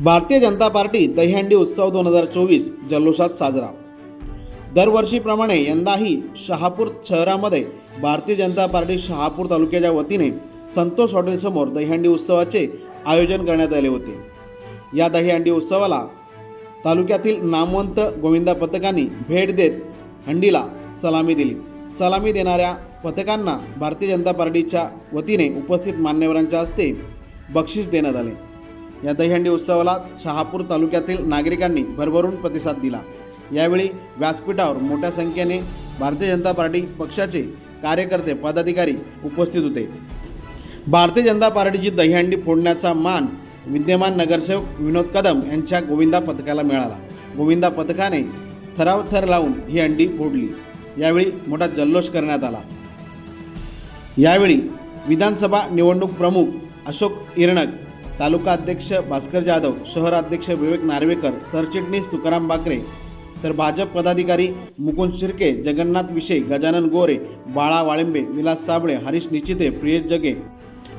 Bharatiya Janata party Dahihandi उत्सव दोन हजार चोवीस जल्लोषात साजरा. दरवर्षीप्रमाणे यंदाही शहापूर शहरामध्ये भारतीय जनता पार्टी शहापूर तालुक्याच्या वतीने संतोष हॉटेलसमोर दहीहंडी उत्सवाचे आयोजन करण्यात आले होते. या दहीहंडी उत्सवाला तालुक्यातील नामवंत गोविंदा पथकांनी भेट देत हंडीला सलामी दिली. सलामी देणाऱ्या पथकांना भारतीय जनता पार्टीच्या वतीने उपस्थित मान्यवरांच्या हस्ते बक्षीस देण्यात आले. या दहीहंडी उत्सवाला शहापूर तालुक्यातील नागरिकांनी भरभरून प्रतिसाद दिला. यावेळी व्यासपीठावर मोठ्या संख्येने भारतीय जनता पार्टी पक्षाचे कार्यकर्ते पदाधिकारी उपस्थित होते. भारतीय जनता पार्टीची दहीहंडी फोडण्याचा मान विद्यमान नगरसेवक विनोद कदम यांच्या गोविंदा पथकाला मिळाला. गोविंदा पथकाने थराव थर लावून ही हंडी फोडली. यावेळी मोठा जल्लोष करण्यात आला. यावेळी विधानसभा निवडणूक प्रमुख अशोक इरणक तालुका अध्यक्ष भास्कर जाधव शहर अध्यक्ष विवेक नार्वेकर सरचिटणीस तुकाराम बाकरे तर भाजप पदाधिकारी मुकुंद शिर्के जगन्नाथ विषय गजानन गोरे बाळा वाळिंबे विलास साबळे हरीश निचिते प्रियेश जगे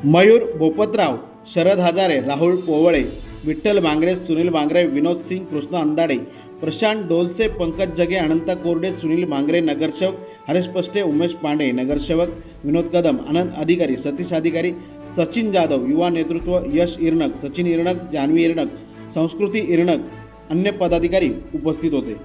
मयूर भोपतराव शरद हजारे राहुल पोवळे विठ्ठल बांगरे सुनील बांगरे विनोद सिंग कृष्ण अंदाडे प्रशांत डोलसे पंकज जगे अनंत कोरडे सुनील बांगरे नगरसेवक हरेश पष्टे उमेश पांडे नगरसेवक विनोद कदम आनंद अधिकारी सतीश अधिकारी सचिन जाधव युवा नेतृत्व यश इरणक सचिन इरणक जान्हवी इरणक संस्कृती इरणक अन्य पदाधिकारी उपस्थित होते.